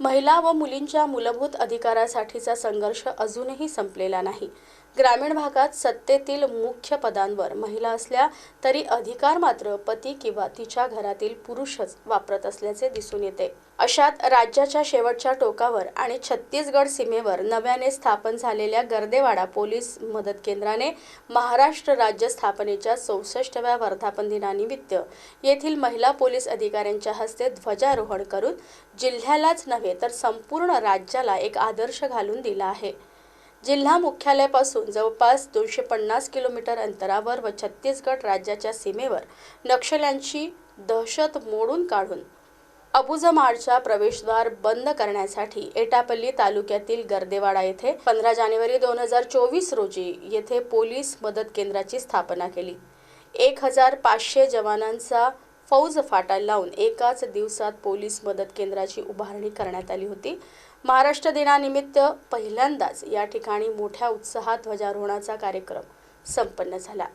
महिला व मुलींच्या मूलभूत अधिकारासाठीचा संघर्ष अजूनही संपलेला नाही. ग्रामीण भागात सत्तेतील मुख्य पदांवर महिला असल्या तरी अधिकार मात्र पती किंवा तिच्या घरातील पुरुषच वापरत असल्याचे दिसून येते. अशात राज्याच्या शेवटच्या टोकावर आणि छत्तीसगड सीमेवर नव्याने स्थापन झालेल्या गर्देवाडा पोलीस मदत केंद्राने महाराष्ट्र राज्य स्थापनेच्या चौसष्टव्या वर्धापन दिनानिमित्त येथील महिला पोलीस अधिकाऱ्यांच्या हस्ते ध्वजारोहण करून जिल्ह्यालाच नव्हे तर संपूर्ण राज्याला एक आदर्श घालून दिला आहे. जिल्हा मुख्यालयापासून जवळपास दोनशे पन्नास किलोमीटर अंतरावर व छत्तीसगड राज्याच्या सीमेवर नक्षल्यांची दहशत मोडून काढून अबुजमाडच्या प्रवेशद्वार बंद करण्यासाठी एटापल्ली तालुक्यातील गर्देवाडा येथे पंधरा जानेवारी दोन हजार चोवीस रोजी येथे पोलीस मदत केंद्राची स्थापना केली. एक हजार पाचशे जवानांचा फौज फाटा लावून एकाच दिवसात पोलीस मदत केंद्राची उभारणी करण्यात आली होती. महाराष्ट्र दिनानिमित्त पहिल्यांदाच या ठिकाणी मोठ्या उत्साहात ध्वजारोहणाचा कार्यक्रम संपन्न झाला.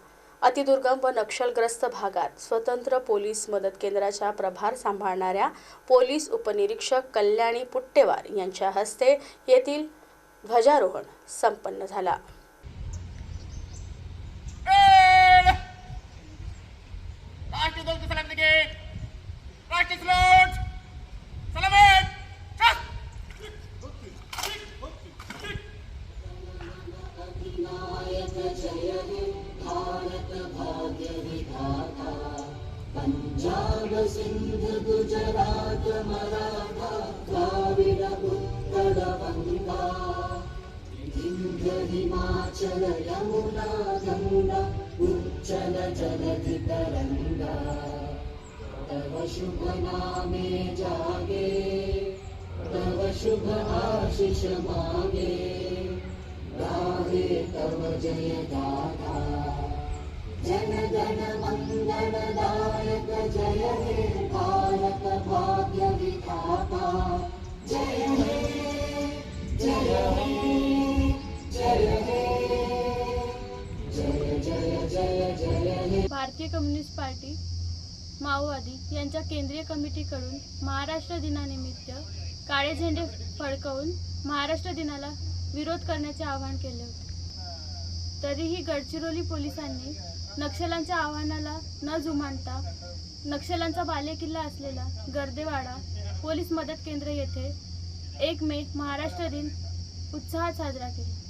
अतिदुर्गम व नक्षलग्रस्त भागात स्वतंत्र पोलीस मदत केंद्राचा प्रभार सांभाळणाऱ्या पोलीस उपनिरीक्षक कल्याणी पुट्टेवार यांच्या हस्ते येथील ध्वजारोहण संपन्न झाला. जय भारत भाग्य विधाता पञ्जाब सिन्धु उत्तर बङ्गा विन्ध्य हिमाचल यमुना गङ्गा उच्चल जलधि तरङ्गा तव शुभ नामे जागे तव शुभ आशिष मागे। तव जय गाथा जन गण दायक जय हे भाग्य विधाता जय हे जय हे जय हे जय जय जय जय हे भारतीय कम्युनिस्ट पार्टी माओवादी यांच्या केंद्रीय कमिटीकडून महाराष्ट्र दिनानिमित्त काळे झेंडे फडकवून महाराष्ट्र दिनाला विरोध करण्याचे आवाहन केले होते. तरीही गडचिरोली पोलिसांनी नक्षलांच्या आव्हानाला न जुमानता नक्षलांचा बालेकिल्ला असलेला गर्देवाडा पोलीस मदत केंद्र येथे एक मे महाराष्ट्र दिन उत्साहात साजरा केला.